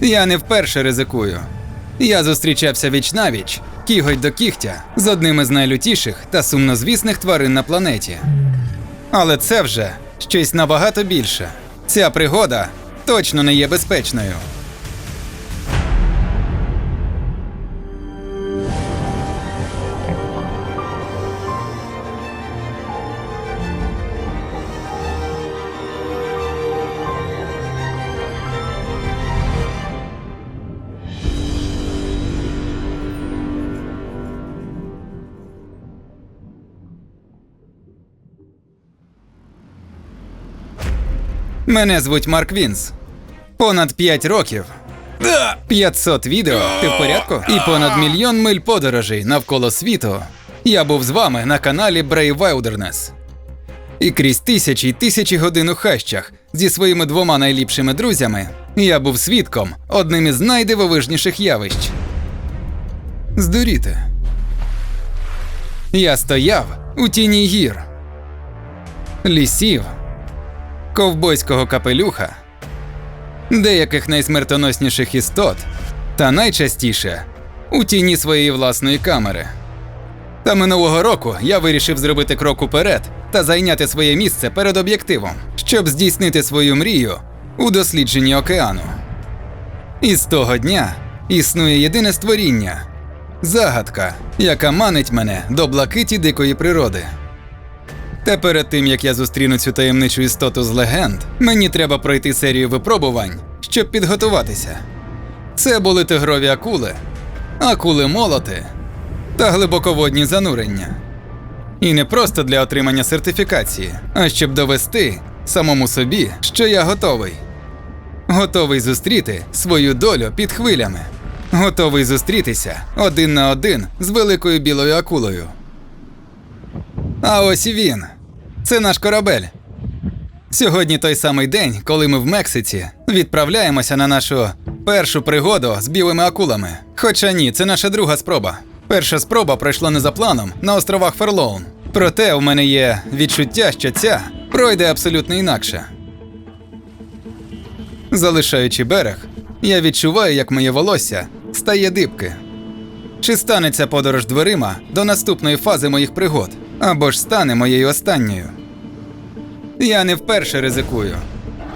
Я не вперше ризикую. Я зустрічався віч навіч, кіготь до кігтя, з одним із найлютіших та сумнозвісних тварин на планеті. Але це вже щось набагато більше. Ця пригода точно не є безпечною. Мене звуть Марк Вінс. Понад 5 років. 500 відео, ти в порядку? І понад мільйон миль подорожей навколо світу. Я був з вами на каналі Brave Wilderness. І крізь тисячі й тисячі годин у хащах зі своїми двома найліпшими друзями я був свідком одним із найдивовижніших явищ. Здуріти. Я стояв у тіні гір, лісів, ковбойського капелюха, деяких найсмертоносніших істот, та найчастіше у тіні своєї власної камери. Та минулого року я вирішив зробити крок уперед та зайняти своє місце перед об'єктивом, щоб здійснити свою мрію у дослідженні океану. І з того дня існує єдине створіння загадка, яка манить мене до блакиті дикої природи. Та перед тим як я зустріну цю таємничу істоту з легенд, мені треба пройти серію випробувань, щоб підготуватися. Це були тигрові акули, акули молоти та глибоководні занурення. І не просто для отримання сертифікації, а щоб довести самому собі, що я готовий. Готовий зустріти свою долю під хвилями. Готовий зустрітися один на один з великою білою акулою. А ось і він. Це наш корабель. Сьогодні той самий день, коли ми в Мексиці відправляємося на нашу першу пригоду з білими акулами. Хоча ні, це наша друга спроба. Перша спроба пройшла не за планом на островах Ферлоун. Проте у мене є відчуття, що ця пройде абсолютно інакше. Залишаючи берег, я відчуваю, як моє волосся стає дибки. Чи станеться подорож дверима до наступної фази моїх пригод, або ж стане моєю останньою? Я не вперше ризикую.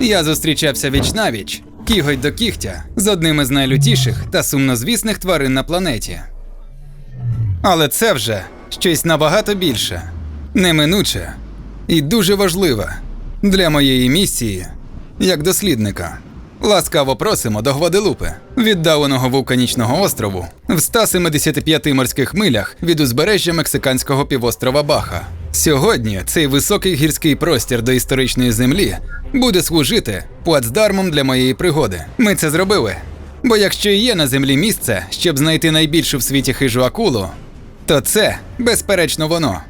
Я зустрічався віч навіч, кіготь до кігтя з одним із найлютіших та сумнозвісних тварин на планеті. Але це вже щось набагато більше, неминуче і дуже важливе для моєї місії як дослідника. Ласкаво просимо до Гваделупи, віддаленого вулканічного острову, в 175 морських милях від узбережжя мексиканського півострова Баха. Сьогодні цей високий гірський простір до історичної землі буде служити плацдармом для моєї пригоди. Ми це зробили. Бо якщо є на землі місце, щоб знайти найбільшу в світі хижу акулу, то це, безперечно, воно.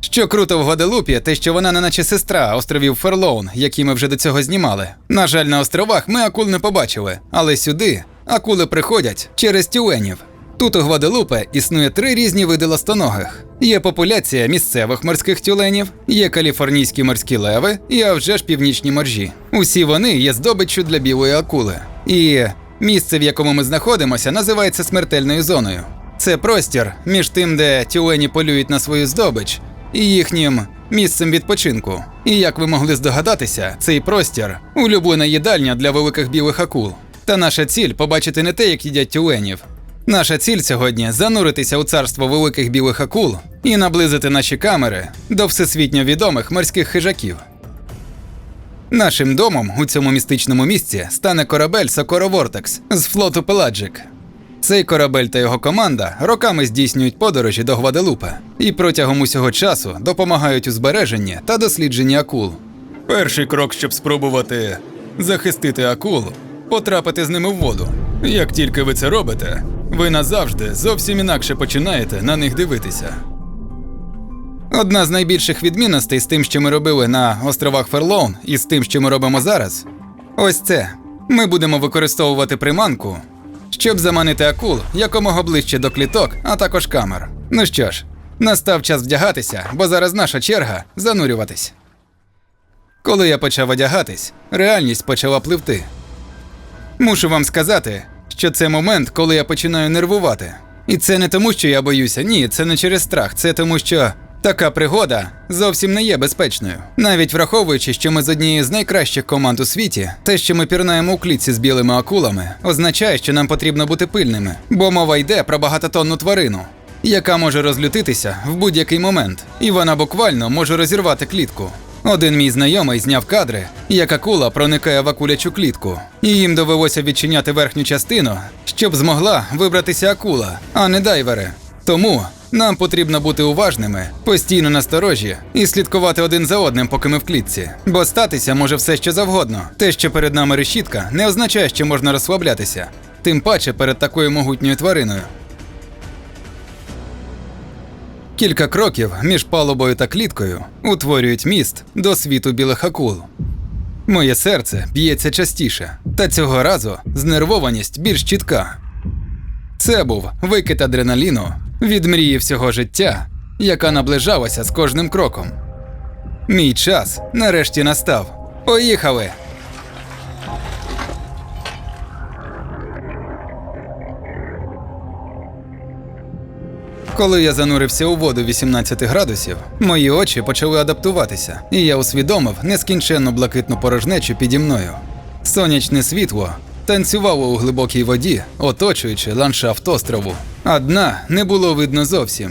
Що круто в Гваделупі, те, що вона не наче сестра островів Ферлоун, які ми вже до цього знімали. На жаль, на островах ми акул не побачили, але сюди акули приходять через тюленів. Тут у Гваделупе існує три різні види ластоногих. Є популяція місцевих морських тюленів, є каліфорнійські морські леви і а вже ж північні моржі. Усі вони є здобиччю для білої акули. І місце, в якому ми знаходимося, називається смертельною зоною. Це простір між тим, де тюлені полюють на свою здобич, і їхнім місцем відпочинку. І як ви могли здогадатися, цей простір улюблена їдальня для великих білих акул. Та наша ціль побачити не те, як їдять тюленів. Наша ціль сьогодні зануритися у царство великих білих акул і наблизити наші камери до всесвітньо відомих морських хижаків. Нашим домом у цьому містичному місці стане корабель Сокоро Вортекс з флоту Пеладжик. Цей корабель та його команда роками здійснюють подорожі до Гваделупе і протягом усього часу допомагають у збереженні та дослідженні акул. Перший крок, щоб спробувати захистити акул, потрапити з ними в воду. Як тільки ви це робите, ви назавжди зовсім інакше починаєте на них дивитися. Одна з найбільших відмінностей з тим, що ми робили на островах Ферлоун, і з тим, що ми робимо зараз, ось це. Ми будемо використовувати приманку, щоб заманити акул якомога ближче до кліток, а також камер. Ну що ж, настав час вдягатися, бо зараз наша черга занурюватись. Коли я почав одягатись, реальність почала пливти. Мушу вам сказати, що це момент, коли я починаю нервувати. І це не тому, що я боюся. Ні, це не через страх. Це тому, що така пригода зовсім не є безпечною. Навіть враховуючи, що ми з однією з найкращих команд у світі, те, що ми пірнаємо у клітці з білими акулами, означає, що нам потрібно бути пильними, бо мова йде про багатотонну тварину. Яка може розлютитися в будь-який момент, і вона буквально може розірвати клітку. Один мій знайомий зняв кадри, як акула проникає в акулячу клітку, і їм довелося відчиняти верхню частину, щоб змогла вибратися акула, а не дайвери. Тому нам потрібно бути уважними, постійно насторожі і слідкувати один за одним, поки ми в клітці. Бо статися може все що завгодно. Те, що перед нами решітка, не означає, що можна розслаблятися, тим паче перед такою могутньою твариною. Кілька кроків між палубою та кліткою утворюють міст до світу білих акул. Моє серце б'ється частіше, та цього разу знервованість більш чітка. Це був викид адреналіну від мрії всього життя, яка наближалася з кожним кроком. Мій час нарешті настав. Поїхали! Коли я занурився у воду 18 градусів, мої очі почали адаптуватися, і я усвідомив нескінченну блакитну порожнечу піді мною. Сонячне світло танцювало у глибокій воді, оточуючи ландшафт острову, а не було видно зовсім.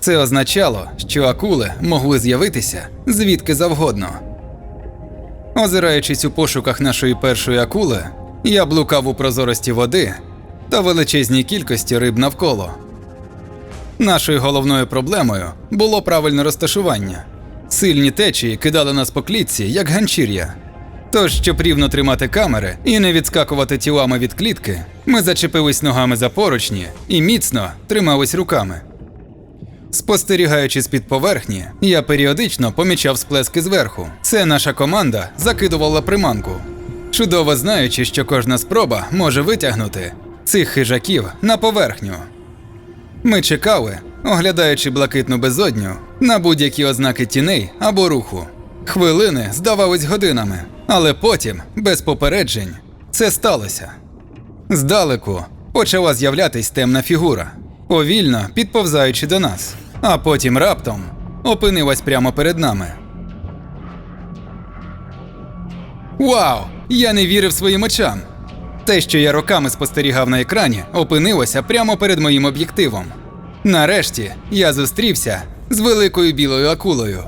Це означало, що акули могли з'явитися звідки завгодно. Озираючись у пошуках нашої першої акули, я блукав у прозорості води та величезній кількості риб навколо. Нашою головною проблемою було правильне розташування. Сильні течії кидали нас по клітці, як ганчір'я. Тож, щоб рівно тримати камери і не відскакувати тілами від клітки, ми зачепились ногами за поручні і міцно тримались руками. Спостерігаючи з-під поверхні, я періодично помічав сплески зверху. Це наша команда закидувала приманку, чудово знаючи, що кожна спроба може витягнути цих хижаків на поверхню. Ми чекали, оглядаючи блакитну безодню на будь-які ознаки тіней або руху. Хвилини здавались годинами, але потім, без попереджень, це сталося. Здалеку почала з'являтись темна фігура, повільно підповзаючи до нас, а потім раптом опинилась прямо перед нами. Вау! Я не вірив своїм очам. Те, що я роками спостерігав на екрані, опинилося прямо перед моїм об'єктивом. Нарешті я зустрівся з великою білою акулою.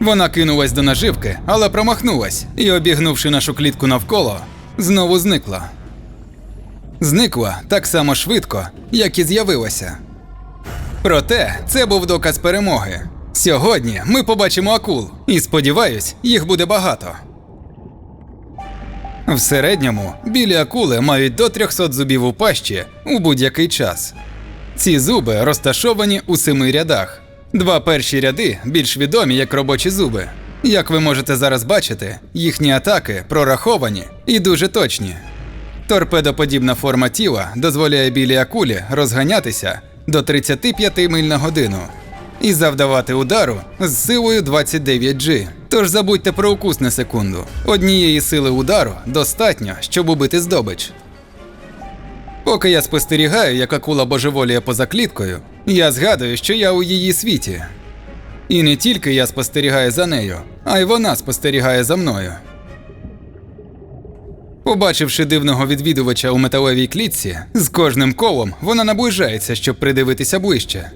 Вона кинулась до наживки, але промахнулась і, обігнувши нашу клітку навколо, знову зникла. Зникла так само швидко, як і з'явилася. Проте це був доказ перемоги. Сьогодні ми побачимо акул, і сподіваюсь, їх буде багато. В середньому білі акули мають до 300 зубів у пащі у будь-який час. Ці зуби розташовані у семи рядах. Два перші ряди більш відомі як робочі зуби. Як ви можете зараз бачити, їхні атаки прораховані і дуже точні. Торпедоподібна форма тіла дозволяє білій акулі розганятися до 35 миль на годину і завдавати удару з силою 29G. Тож забудьте про укус на секунду. Однієї сили удару достатньо, щоб убити здобич. Поки я спостерігаю, як акула божеволіє поза кліткою, я згадую, що я у її світі. І не тільки я спостерігаю за нею, а й вона спостерігає за мною. Побачивши дивного відвідувача у металевій клітці, з кожним колом вона наближається, щоб придивитися ближче.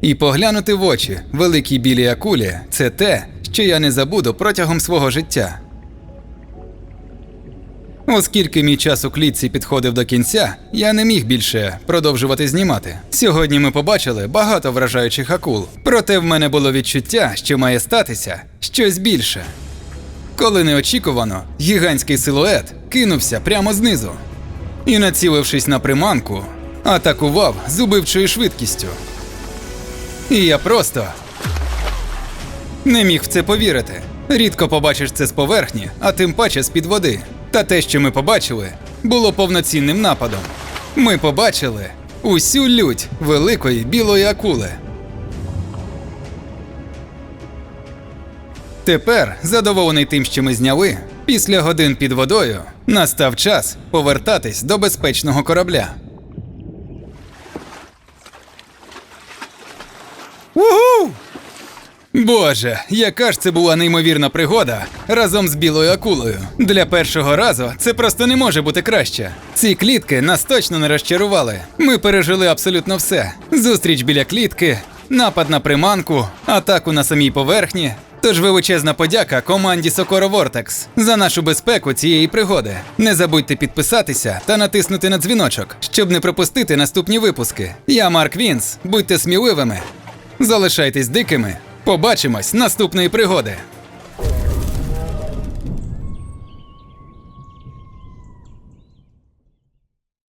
І поглянути в очі великій білій акулі це те, що я не забуду протягом свого життя. Оскільки мій час у клітці підходив до кінця, я не міг більше продовжувати знімати. Сьогодні ми побачили багато вражаючих акул, проте в мене було відчуття, що має статися щось більше. Коли неочікувано, гігантський силует кинувся прямо знизу і, націлившись на приманку, атакував з убивчою швидкістю. І я просто не міг в це повірити. Рідко побачиш це з поверхні, а тим паче з-під води. Та те, що ми побачили, було повноцінним нападом. Ми побачили усю лють великої білої акули. Тепер, задоволений тим, що ми зняли, після годин під водою, Настав час повертатись до безпечного корабля. Боже, яка ж це була неймовірна пригода разом з білою акулою. Для першого разу це просто не може бути краще. Ці клітки нас точно не розчарували. Ми пережили абсолютно все: зустріч біля клітки, напад на приманку, атаку на самій поверхні. Тож величезна подяка команді Сокоро Вортекс за нашу безпеку цієї пригоди. Не забудьте підписатися та натиснути на дзвіночок, щоб не пропустити наступні випуски. Я Марк Вінс. Будьте сміливими. Залишайтесь дикими. Побачимось наступної пригоди.